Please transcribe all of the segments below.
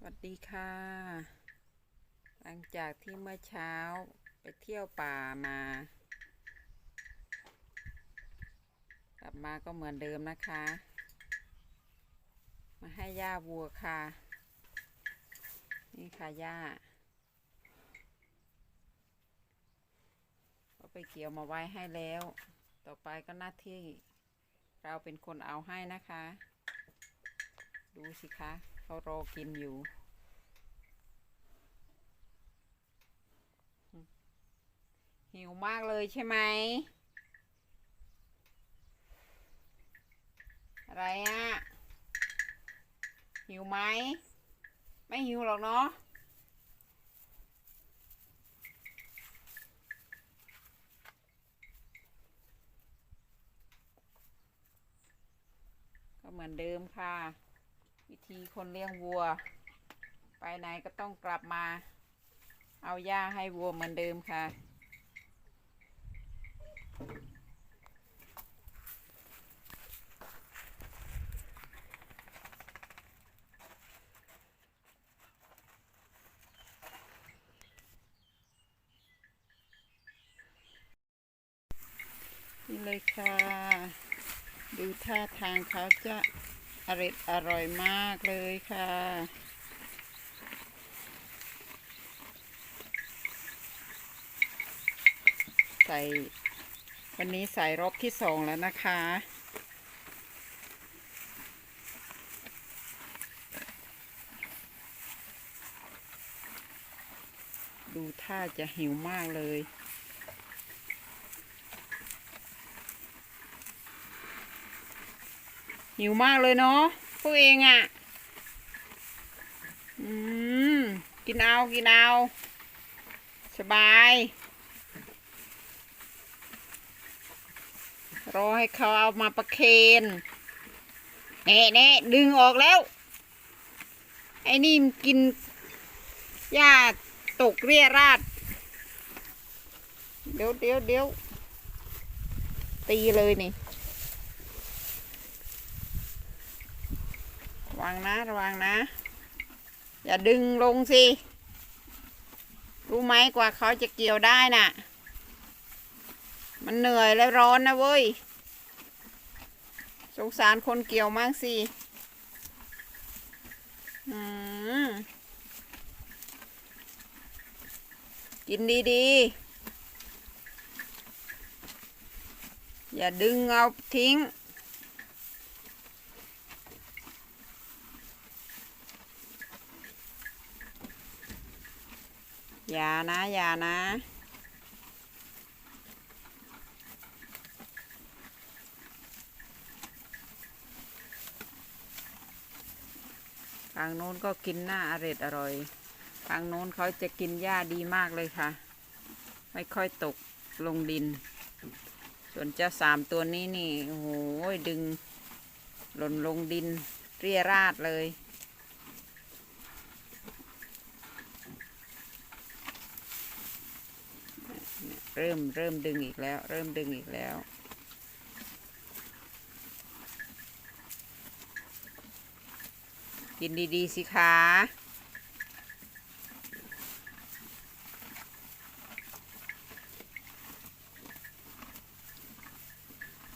สวัสดีค่ะ หลังจากที่เมื่อเช้าไปเที่ยวป่ามา กลับมาก็เหมือนเดิมนะคะ มาให้ย่าวัวค่ะ นี่ค่ะย่าก็ไปเกี่ยวมาไว้ให้แล้ว ต่อไปก็หน้าที่เราเป็นคนเอาให้นะคะ ดูสิคะ เขารอกินอยู่ หิวมากเลยใช่ไหม อะไรอะหิวไหม ไม่หิวหรอกเนาะก็เหมือนเดิมค่ะ วิธีคนเลี้ยงวัว ไปไหนก็ต้องกลับมา เอาหญ้าให้วัวเหมือนเดิมค่ะ นี่เลยค่ะ ดูท่าทางเขาจะ อร่อยอร่อยมากเลยค่ะ ใส่ วันนี้ใส่รอบที่สองแล้วนะคะ ดูท่าจะหิวมากเลย หิวมากเลยเนาะพวกเองอะ่ะ อืม กินเอา กินเอา สบาย รอให้เขาเอามาประเคนเน่เน่ดึงออกแล้ว ไอ้นี่มันกินหญ้าตกเรียราด เดี๋ยวเดี๋ยวเดี๋ยวตีเลยนี่ ระ วังนะระวังนะ อย่าดึงลงสิ รู้ไหมกว่าเขาจะเกี่ยวได้น่ะ มันเหนื่อยและร้อนนะเว้ย สงสารคนเกี่ยวมากสิอืมกินดีๆ อย่าดึงเอาทิ้ง อย่านะ อย่านะ ทางโน้นก็กินหน้าอร่อยอร่อย ทางโน้นเขาจะกินหญ้าดีมากเลยค่ะ ไม่ค่อยตกลงดิน ส่วนเจ้าสามตัวนี้นี่ โอ้โห ดึงหล่นลงดินเรียราดเลย เริ่มเริ่มดึงอีกแล้ว เริ่มดึงอีกแล้ว กินดี ๆ สิคะ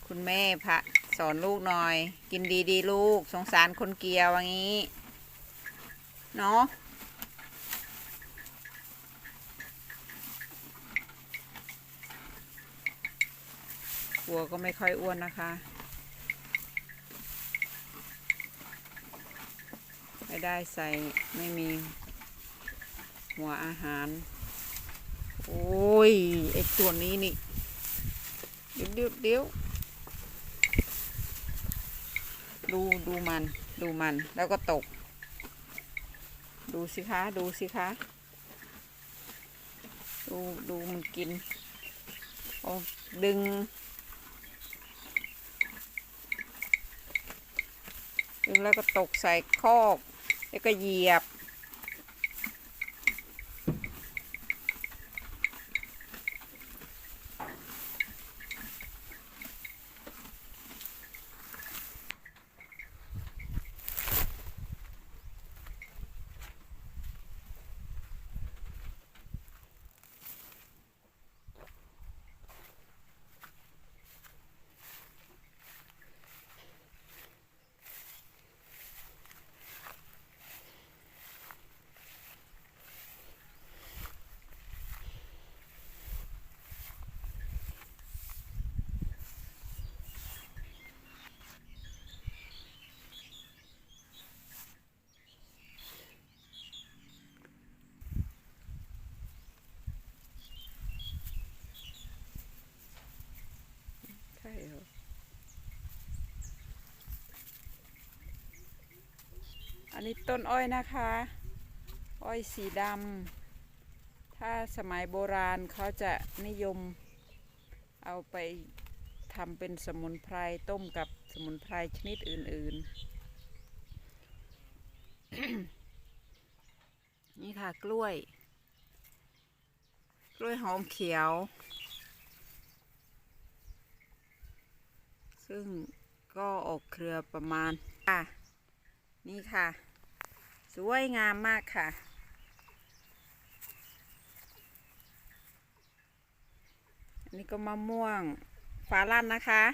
คุณแม่พระสอนลูกหน่อย กินดี ๆ ลูกสงสารคนเกียวอย่างนี้ เนาะ วัวก็ไม่ค่อยอ้วนนะคะ ไม่ได้ใส่ไม่มีหัวอาหาร โอ้ยไอตัวนี้นี่ เดี๋ยวเดี๋ยวเดี๋ยวดูดูมันดูมันแล้วก็ตก ดูสิคะ ดูสิคะ ดูดูมันกินโอ้ดึง ดึงแล้วก็ตกใส่คอก แล้วก็เหยียบ ต้นอ้อยนะคะ อ้อยสีดำถ้าสมัยโบราณเขาจะนิยมเอาไปทำเป็นสมุนไพรต้มกับสมุนไพรชนิดอื่น ๆ นี่ค่ะกล้วย กล้วยหอมเขียว ซึ่งก็ออกเครือประมาณอะนี่ค่ะ สวยงามมากค่ะ อันนี้ก็มะม่วงฟ้าลั่นนะคะ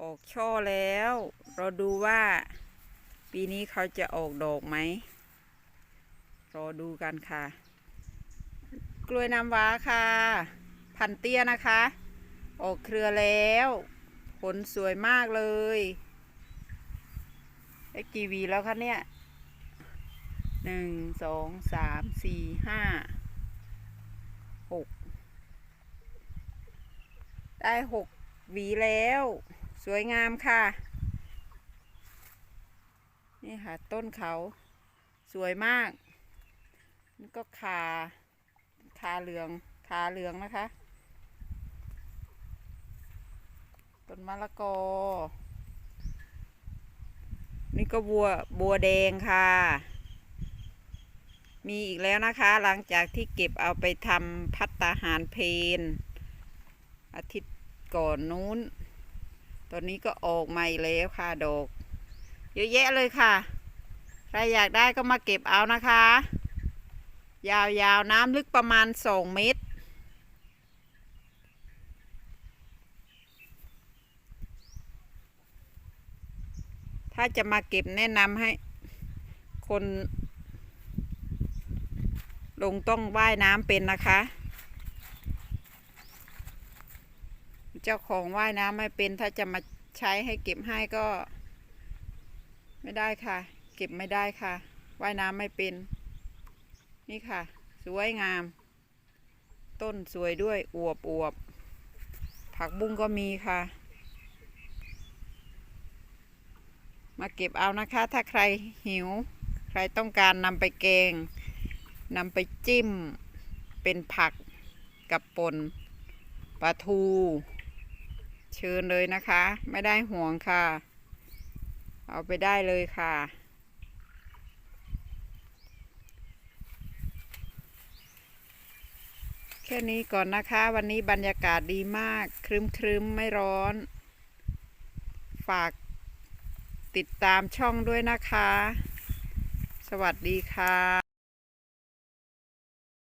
ออกช่อแล้ว เราดูว่าปีนี้เขาจะออกดอกไหม รอดูกันค่ะ กล้วยน้ำว้าค่ะ พันเตี้ยนะคะ ออกเครือแล้ว ผลสวยมากเลย ได้กี่วีแล้วคะเนี่ยหนึ่งสองสามสี่ห้าหกได้หกหวีแล้ว สวยงามค่ะ นี่ค่ะ ต้นเขาสวยมากนี่ก็คาคาเหลืองคาเหลืองนะคะ ต้นมะละกอ นี่ก็บัวบัวแดงค่ะ มีอีกแล้วนะคะ หลังจากที่เก็บเอาไปทำพัตตาหารเพนอาทิตย์ก่อนนู้น ตอนนี้ก็ออกมาอีกแล้วค่ะดอก เยอะแยะเลยค่ะ ใครอยากได้ก็มาเก็บเอานะคะ ยาวๆน้ำลึกประมาณสองเมตร ถ้าจะมาเก็บแนะนำให้ คน ลงต้องว่ายน้ำเป็นนะคะ เจ้าของว่ายน้ำไม่เป็น ถ้าจะมาใช้ให้เก็บให้ก็ ไม่ได้ค่ะ เก็บไม่ได้ค่ะ ว่ายน้ำไม่เป็น นี่ค่ะ สวยงาม ต้นสวยด้วยอวบอวบผักบุ้งก็มีค่ะ มาเก็บเอานะคะ ถ้าใครหิว ใครต้องการนำไปแกงนำไปจิ้มเป็นผักกับปนปลาทู เชิญเลยนะคะ ไม่ได้ห่วงค่ะ เอาไปได้เลยค่ะ แค่นี้ก่อนนะคะ วันนี้บรรยากาศดีมาก ครึ้มครึมๆไม่ร้อน ฝาก ติดตามช่องด้วยนะคะ สวัสดีค่ะ